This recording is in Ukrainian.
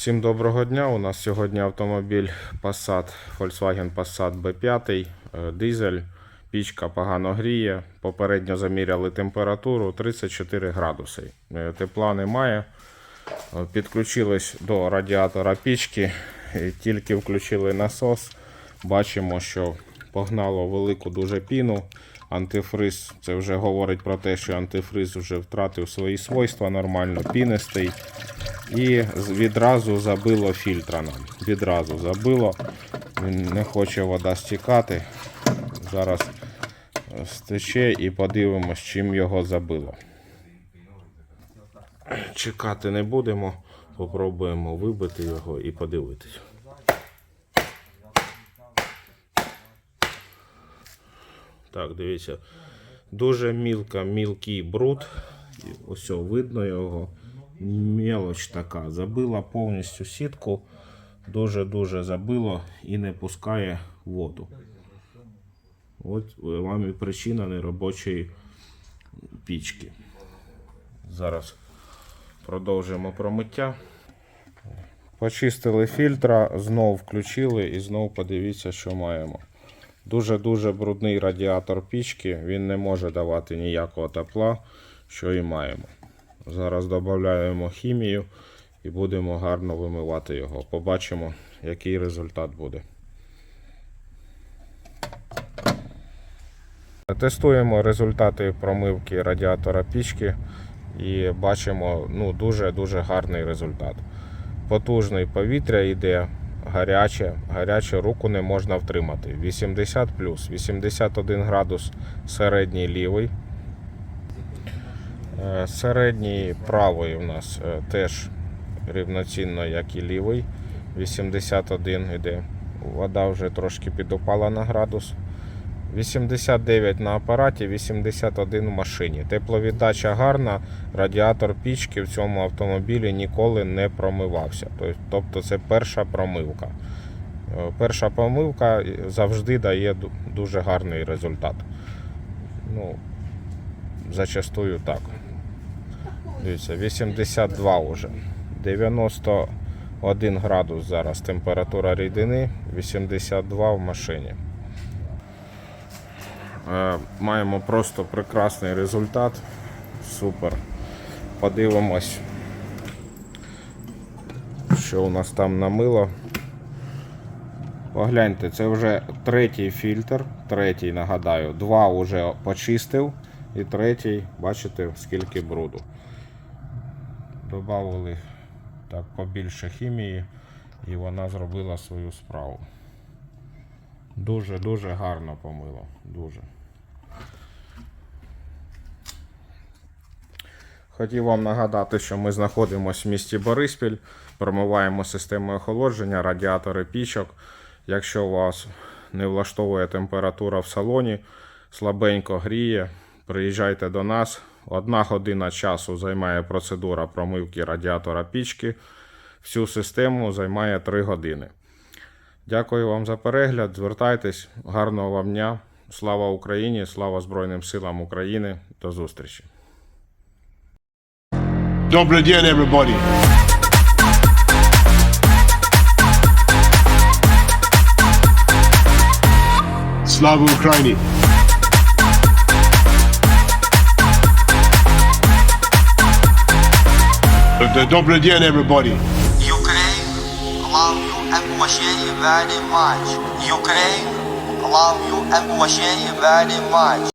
Всім доброго дня. У нас сьогодні автомобіль Passat, Volkswagen Passat B5, е, дизель. Пічка погано гріє. Попередньо заміряли температуру 34 градуси. Е, Тепла немає. Е, Підключились до радіатора пічки. і Тільки включили насос. Бачимо, що погнало велику дуже піну. Антифриз це вже говорить про те, що антифриз вже втратив свої свойства нормально, пінистий. І відразу забило фільтра нам. Відразу забило. Не хоче вода стікати. Зараз е, стече і подивимось, чим його забило. Чекати не будемо. Попробуємо вибити його і подивитись. Так, дивіться. Дуже мілка, мілкий бруд. Ось видно його. Мелоч така. Забила повністю сітку. Дуже-дуже забило і не пускає воду. От вам і причина неробочої пічки. Зараз продовжуємо промиття. Почистили фільтра, знов включили і знов подивіться, що маємо. Дуже-дуже брудний радіатор пічки, він не може давати ніякого тепла, що і маємо. Зараз додаємо хімію і будемо гарно вимивати його. Побачимо, який результат буде. Тестуємо результати промивки радіатора пічки і бачимо ну, дуже-дуже гарний результат. Потужний повітря йде, гаряче, гаряче руку не можна втримати. 80 плюс, 81 градус середній лівий. Е, Середній правий у нас е, теж рівноцінно, як і лівий. 81 йде. Вода вже трошки підупала на градус. 89 на апараті, 81 в машині. Тепловіддача гарна, радіатор пічки в цьому автомобілі ніколи не промивався. Тобто це перша промивка. Е, Перша промивка завжди дає дуже гарний результат. Ну, зачастую так. Дивіться, 82 вже. 91 градус зараз температура рідини, 82 в машині. Е, Маємо просто прекрасний результат. Супер. Подивимось, що у нас там намило. Погляньте, це вже третій фільтр. Третій, нагадаю, два вже почистив. І третій, бачите, скільки бруду. Добавили так побільше хімії, і вона зробила свою справу. Дуже-дуже гарно помило. Дуже. Хотів вам нагадати, що ми знаходимося в місті Бориспіль, промиваємо систему охолодження, радіатори пічок. Якщо вас не влаштовує температура в салоні, слабенько гріє, приїжджайте до нас. Одна година часу займає процедура промивки радіатора пічки. Всю систему займає 3 години. Дякую вам за перегляд. Звертайтесь. Гарного вам дня. Слава Україні! Слава Збройним силам України. До зустрічі! Добрый день, everybody. Слава Украине. Добрый день, everybody. Ukraine love you and уважение very much. Ukraine love you and уважение very much.